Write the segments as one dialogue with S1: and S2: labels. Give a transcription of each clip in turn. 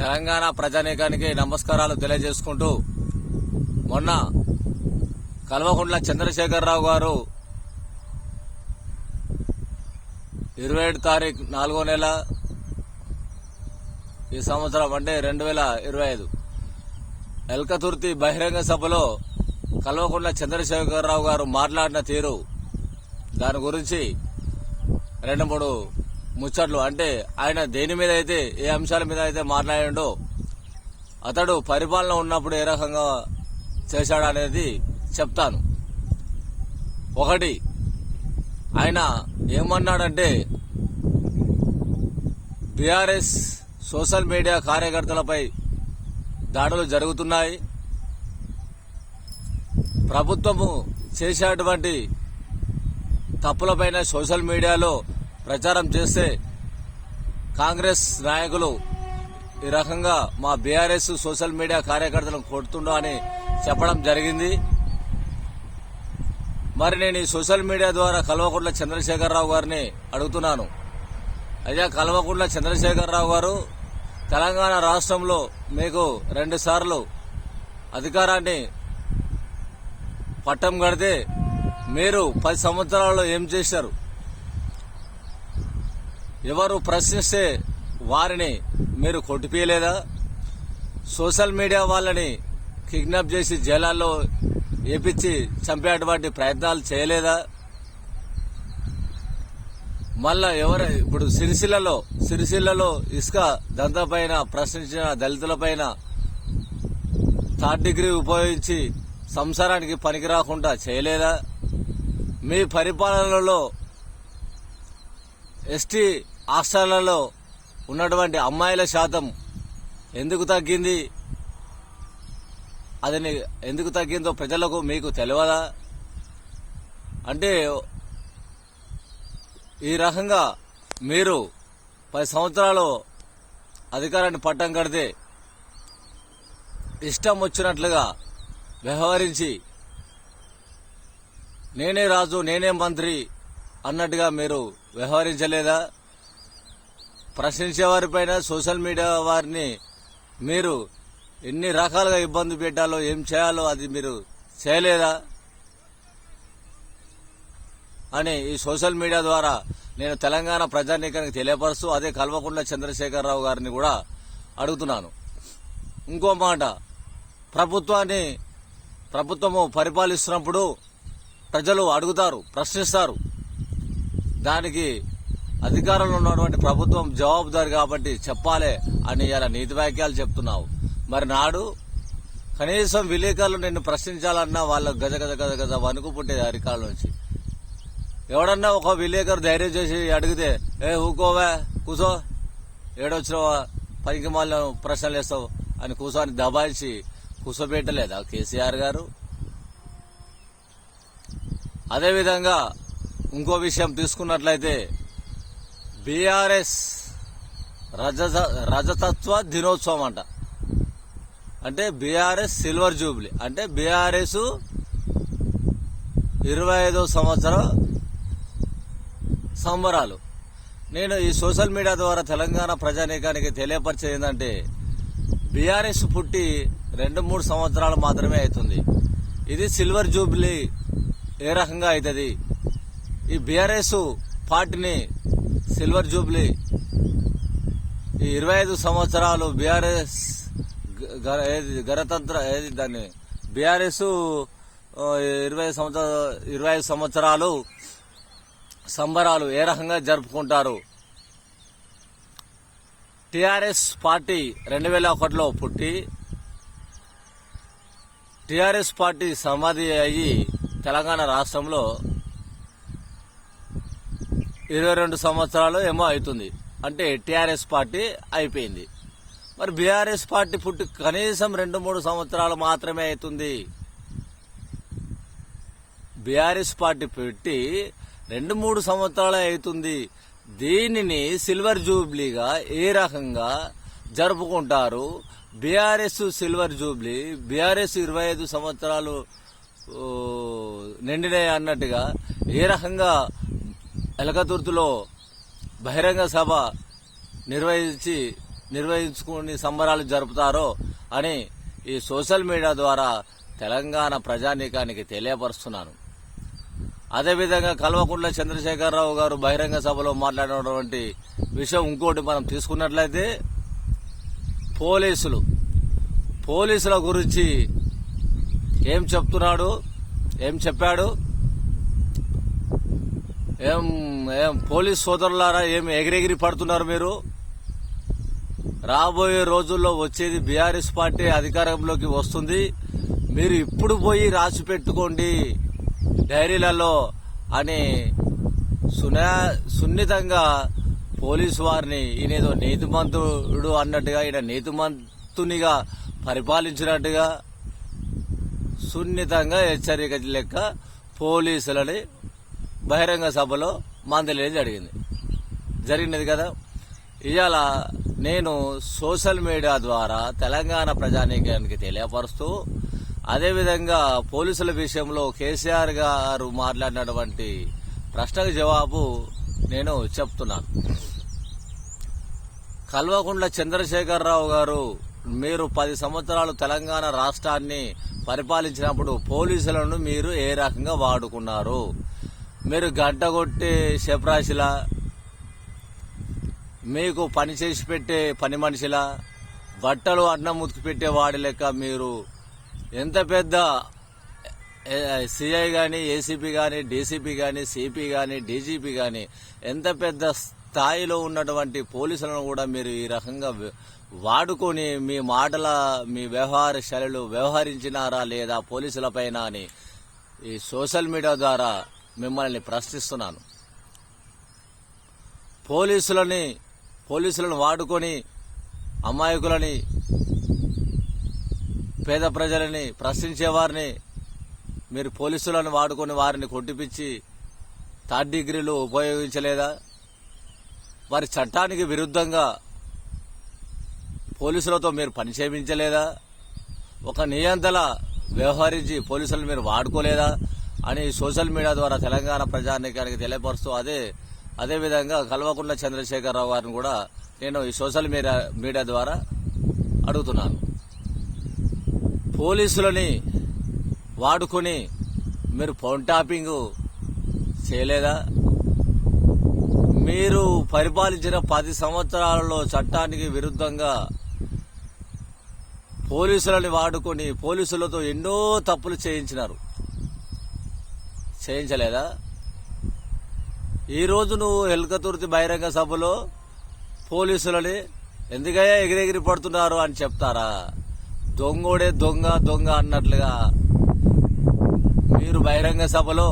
S1: తెలంగాణ ప్రజానీకానికి నమస్కారాలు తెలియజేసుకుంటూ మొన్న కల్వకుంట్ల చంద్రశేఖరరావు గారు ఇరవై ఏడు తారీఖు నాలుగో నెల ఈ సంవత్సరం అంటే రెండు వేల ఇరవై ఐదు. ఎల్కతుర్తి బహిరంగ సభలో కల్వకుంట్ల చంద్రశేఖరరావు గారు మాట్లాడిన తీరు దాని గురించి రెండు మూడు ముచ్చట్లు. అంటే ఆయన దేని మీద అయితే ఏ అంశాల మీద అయితే మాట్లాడాడో అతడు పరిపాలన ఉన్నప్పుడు ఏ రకంగా చేశాడనేది చెప్తాను. ఒకటి ఆయన ఏమన్నాడంటే బీఆర్ఎస్ సోషల్ మీడియా కార్యకర్తలపై దాడులు జరుగుతున్నాయి. ప్రభుత్వము చేసేటువంటి తప్పులపైన సోషల్ మీడియాలో ప్రచారం చేస్తే కాంగ్రెస్ నాయకులు ఈ రకంగా మా బీఆర్ఎస్ సోషల్ మీడియా కార్యకర్తలను కొడుతుండో అని చెప్పడం జరిగింది. మరి నేను ఈ సోషల్ మీడియా ద్వారా కల్వకుంట్ల చంద్రశేఖరరావు గారిని అడుగుతున్నాను. అయ్యా కల్వకుంట్ల చంద్రశేఖరరావు గారు తెలంగాణ రాష్ట్రంలో మీకు రెండు సార్లు అధికారాన్ని పట్టం కడితే మీరు పది సంవత్సరాల్లో ఏం చేశారు? ఎవరు ప్రశ్నిస్తే వారిని మీరు కొట్టిపోయలేదా సోషల్ మీడియా వాళ్ళని కిడ్నాప్ చేసి జైలాల్లో ఏపించి చంపేటువంటి ప్రయత్నాలు చేయలేదా? మళ్ళా ఎవరు ఇప్పుడు సిరిసిల్లలో సిరిసిల్లలో ఇసుక దంతపైన ప్రశ్నించిన దళితులపైన థర్డ్ డిగ్రీ ఉపయోగించి సంసారానికి పనికి రాకుండా చేయలేదా? మీ పరిపాలనలో ఎస్టీ హాస్టళ్ళలో ఉన్నటువంటి అమ్మాయిల శాతం ఎందుకు తగ్గింది? అది ఎందుకు తగ్గిందో ప్రజలకు మీకు తెలియదా? అంటే ఈ రకంగా మీరు పది సంవత్సరాలు అధికారాన్ని పట్టం కడితే ఇష్టం వచ్చినట్లుగా వ్యవహరించి నేనే రాజు నేనే మంత్రి అన్నట్టుగా మీరు వ్యవహరించలేదా? ప్రశ్నించే వారిపైన సోషల్ మీడియా వారిని మీరు ఎన్ని రకాలుగా ఇబ్బంది పెట్టాలో ఏం చేయాలో అది మీరు చేయలేదా? అని ఈ సోషల్ మీడియా ద్వారా నేను తెలంగాణ ప్రజానీకానికి తెలియపరుస్తూ అదే కల్వకుంట్ల చంద్రశేఖరరావు గారిని కూడా అడుగుతున్నాను. ఇంకో మాట ప్రభుత్వాన్ని ప్రభుత్వము పరిపాలిస్తున్నప్పుడు ప్రజలు అడుగుతారు ప్రశ్నిస్తారు. దానికి అధికారంలో ఉన్నటువంటి ప్రభుత్వం జవాబుదారి కాబట్టి చెప్పాలి అని ఇలా నీతి వాక్యాలు చెప్తున్నావు. మరి నాడు కనీసం విలేకరులు నిన్ను ప్రశ్నించాలన్నా వాళ్ళ గజ గజ గజ గజ వణుకు పుట్టేది అధికారుల నుంచి. ఎవడన్నా ఒక విలేకరు ధైర్యం చేసి అడిగితే ఏ ఊకోవా కూసో ఏడొచ్చినవా? పనికి మళ్ళీ ప్రశ్నలు వేస్తావు అని కూసోని దబాయించి కూసోబెట్టలేదా కేసీఆర్ గారు. అదేవిధంగా ఇంకో విషయం తీసుకున్నట్లయితే బీఆర్ఎస్ రజత రజతత్వ దినోత్సవం అంట. అంటే బీఆర్ఎస్ సిల్వర్ జూబ్లీ. అంటే బీఆర్ఎస్ ఇరవై ఐదో సంవత్సరం సంబరాలు. నేను ఈ సోషల్ మీడియా ద్వారా తెలంగాణ ప్రజానీకానికి తెలియపరిచేది ఏంటంటే బీఆర్ఎస్ పుట్టి రెండు మూడు సంవత్సరాలు మాత్రమే అవుతుంది ఇది సిల్వర్ జూబ్లీ ఏ రకంగా అవుతుంది ఈ బీఆర్ఎస్ పార్టీని సిల్వర్ జూబ్లీ. ఈ ఇరవై ఐదు సంవత్సరాలు బీఆర్ఎస్ ఏది గణతంత్ర ఏది దాన్ని? బీఆర్ఎస్ ఇరవై సంవత్సర ఇరవై ఐదు సంవత్సరాలు సంబరాలు ఏ రకంగా జరుపుకుంటారు? టిఆర్ఎస్ పార్టీ రెండు వేల ఒకటిలో పుట్టి టిఆర్ఎస్ పార్టీ సమాధి అయ్యి తెలంగాణ రాష్ట్రంలో ఇరవై రెండు సంవత్సరాలు ఏమో అవుతుంది. అంటే టీఆర్ఎస్ పార్టీ అయిపోయింది. మరి బీఆర్ఎస్ పార్టీ పుట్టి కనీసం రెండు మూడు సంవత్సరాలు మాత్రమే అవుతుంది. బీఆర్ఎస్ పార్టీ పెట్టి రెండు మూడు సంవత్సరాలే అవుతుంది. దీనిని సిల్వర్ జూబ్లీగా ఏ రకంగా జరుపుకుంటారు? బీఆర్ఎస్ సిల్వర్ జూబ్లీ బీఆర్ఎస్ ఇరవై ఐదు సంవత్సరాలు నిండినాయి అన్నట్టుగా ఏ రకంగా ఎలకతుర్తిలో బహిరంగ సభ నిర్వహించి నిర్వహించుకుని సంబరాలు జరుపుతారో అని ఈ సోషల్ మీడియా ద్వారా తెలంగాణ ప్రజానీకానికి తెలియపరుస్తున్నాను. అదేవిధంగా కల్వకుంట్ల చంద్రశేఖరరావు గారు బహిరంగ సభలో మాట్లాడినటువంటి విషయం ఇంకోటి మనం తీసుకున్నట్లయితే పోలీసులు. పోలీసుల గురించి ఏం చెప్తున్నాడు ఏం చెప్పాడు ఏం ఏం పోలీస్ సోదరులారా ఏం ఎగిరెగిరి పడుతున్నారు మీరు? రాబోయే రోజుల్లో వచ్చేది బీఆర్ఎస్ పార్టీ అధికారంలోకి వస్తుంది. మీరు ఇప్పుడు పోయి రాసి పెట్టుకోండి డైరీలలో అని సునా సున్నితంగా పోలీసు వారిని ఈయనేదో నీతిమంతుడు అన్నట్టుగా ఈయన నీతిమంతునిగా పరిపాలించినట్టుగా సున్నితంగా హెచ్చరిక లెక్క పోలీసులని బహిరంగ సభలో మందలేదు జరిగింది. జరిగినది కదా? ఇవాళ నేను సోషల్ మీడియా ద్వారా తెలంగాణ ప్రజానీకానికి తెలియపరుస్తూ అదేవిధంగా పోలీసుల విషయంలో కేసీఆర్ గారు మాట్లాడినటువంటి ప్రశ్నకు జవాబు నేను చెప్తున్నాను. కల్వకుంట్ల చంద్రశేఖరరావు గారు మీరు పది సంవత్సరాలు తెలంగాణ రాష్ట్రాన్ని పరిపాలించినప్పుడు పోలీసులను మీరు ఏ రకంగా వాడుకున్నారు? మీరు గంట కొట్టే శపరాశిలా మీకు పని చేసి పెట్టే పని మనిషిలా? బట్టలు అన్నం ఉతికి పెట్టే వాడి లెక్క మీరు ఎంత పెద్ద సిఐ కానీ ఏసీపీ కానీ డీసీపీ కానీ సిపి కానీ డీజీపీ కానీ ఎంత పెద్ద స్థాయిలో ఉన్నటువంటి పోలీసులను కూడా మీరు ఈ రకంగా వాడుకొని మీ మాటల మీ వ్యవహార శైలిలో వ్యవహరించినారా లేదా పోలీసులపైన అని ఈ సోషల్ మీడియా ద్వారా మిమ్మల్ని ప్రశ్నిస్తున్నాను. పోలీసులని పోలీసులను వాడుకొని అమాయకులని పేద ప్రజలని ప్రశ్నించే వారిని మీరు పోలీసులను వాడుకొని వారిని కొట్టిపించి థర్డ్ డిగ్రీలు ఉపయోగించలేదా? వారి చట్టానికి విరుద్ధంగా పోలీసులతో మీరు పనిచేయించలేదా? ఒక నియంత్రణ వ్యవహరించి పోలీసులను మీరు వాడుకోలేదా? అని సోషల్ మీడియా ద్వారా తెలంగాణ ప్రజానీకానికి తెలియపరుస్తూ అదే అదేవిధంగా కల్వకుంట్ల చంద్రశేఖరరావు గారిని కూడా నేను ఈ సోషల్ మీడియా మీడియా ద్వారా అడుగుతున్నాను. పోలీసులని వాడుకొని మీరు ఫోన్ టాపింగ్ చేయలేదా? మీరు పరిపాలించిన పది సంవత్సరాలలో చట్టానికి విరుద్ధంగా పోలీసులని వాడుకొని పోలీసులతో ఎన్నో తప్పులు చేయించినారు. చేయించలేదా? ఈ రోజు నువ్వు ఎల్కతుర్తి బహిరంగ సభలో పోలీసులని ఎందుకయ్యా ఎగిరెగిరి పడుతున్నారు అని చెప్తారా? దొంగోడే దొంగ దొంగ అన్నట్లుగా. మీరు బహిరంగ సభలో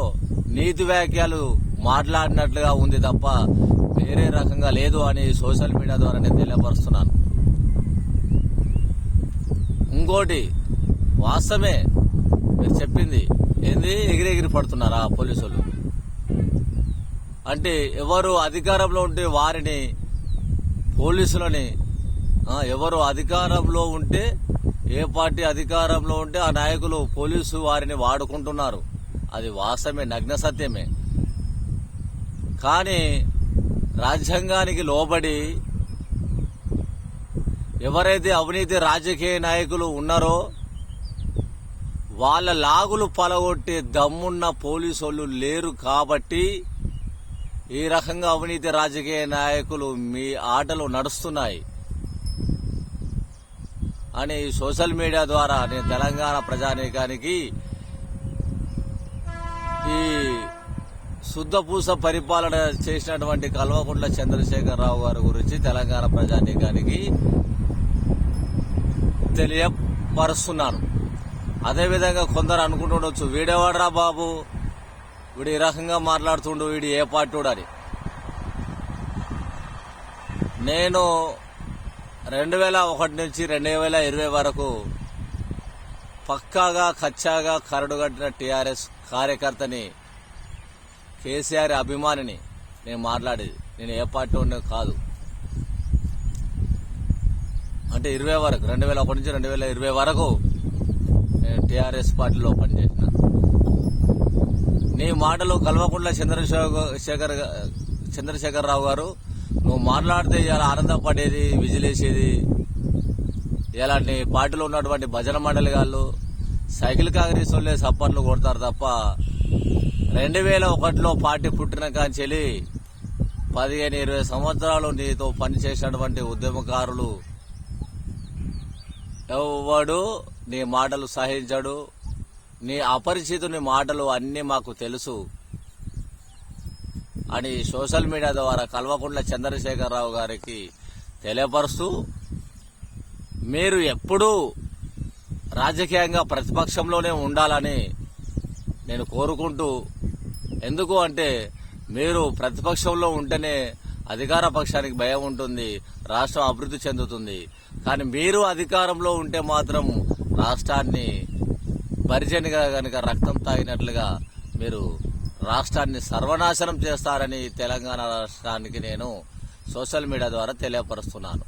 S1: నీతి వ్యాఖ్యలు మాట్లాడినట్లుగా ఉంది తప్ప వేరే రకంగా లేదు అని సోషల్ మీడియా ద్వారా నేను తెలియపరుస్తున్నాను. ఇంకోటి వాస్తవమే మీరు చెప్పింది ఏంది? ఎగిరెగిరి పడుతున్నారా పోలీసులు? అంటే ఎవరు అధికారంలో ఉంటే వారిని పోలీసులని ఎవరు అధికారంలో ఉంటే ఏ పార్టీ అధికారంలో ఉంటే ఆ నాయకులు పోలీసు వారిని వాడుకుంటున్నారు. అది వాస్తవమే నగ్న సత్యమే. కానీ రాజ్యాంగానికి లోబడి ఎవరైతే అవినీతి రాజకీయ నాయకులు ఉన్నారో వాళ్ళ లాగులు పలగొట్టే దమ్మున్న పోలీసు లేరు కాబట్టి ఈ రకంగా అవినీతి రాజకీయ నాయకులు మీ ఆటలు నడుస్తున్నాయి అని సోషల్ మీడియా ద్వారా నేను తెలంగాణ ప్రజానీకానికి ఈ శుద్ధపూస పరిపాలన చేసినటువంటి కల్వకుంట్ల చంద్రశేఖరరావు గారి గురించి తెలంగాణ ప్రజానీకానికి తెలియపరుస్తున్నాను. అదేవిధంగా కొందరు అనుకుంటుండొచ్చు వీడేవాడరా బాబు? వీడు ఈ రకంగా మాట్లాడుతుండు వీడు ఏ పార్టీడు అని నేను రెండు వేల ఒకటి నుంచి రెండు వేల ఇరవై వరకు పక్కాగా కచ్చాగా కరడుగట్టిన టీఆర్ఎస్ కార్యకర్తని కేసీఆర్ అభిమానిని నేను మాట్లాడేది. నేను ఏ పార్టీ ఉండే కాదు. అంటే ఇరవై వరకు రెండు వేల ఒకటి నుంచి రెండు వేల ఇరవై వరకు నేను టీఆర్ఎస్ పార్టీలో పనిచేసిన. నీ మాటలు కల్వకుంట్ల చంద్రశేఖర్ శేఖర్ గా- చంద్రశేఖరరావు గారు నువ్వు మాట్లాడితే ఇలా ఆనందపడేది విజిలేసేది. ఇలాంటి పార్టీలో ఉన్నటువంటి భజన మండలి వాళ్ళు సైకిల్ కాంగ్రెస్ వాళ్ళే సప్పర్లు కొడతారు తప్ప రెండు వేల ఒకటిలో పార్టీ పుట్టిన కాంచెలి పదిహేను ఇరవై సంవత్సరాలు నీతో పనిచేసినటువంటి ఉద్యమకారులు ఎవడు నీ మాటలు సహించడు. నీ అపరిచితుని మాటలు అన్నీ మాకు తెలుసు. అని సోషల్ మీడియా ద్వారా కల్వకుంట్ల చంద్రశేఖరరావు గారికి తెలియపరుస్తూ మీరు ఎప్పుడూ రాజకీయంగా ప్రతిపక్షంలోనే ఉండాలని నేను కోరుకుంటూ ఎందుకు అంటే మీరు ప్రతిపక్షంలో ఉంటేనే అధికార పక్షానికి భయం ఉంటుంది రాష్ట్రం అభివృద్ధి చెందుతుంది. కానీ మీరు అధికారంలో ఉంటే మాత్రం రాష్ట్రాన్ని పరిజనిగా కనుక రక్తం తాగినట్లుగా మీరు రాష్ట్రాన్ని సర్వనాశనం చేస్తారని తెలంగాణ రాష్ట్రానికి నేను సోషల్ మీడియా ద్వారా తెలియపరుస్తున్నాను.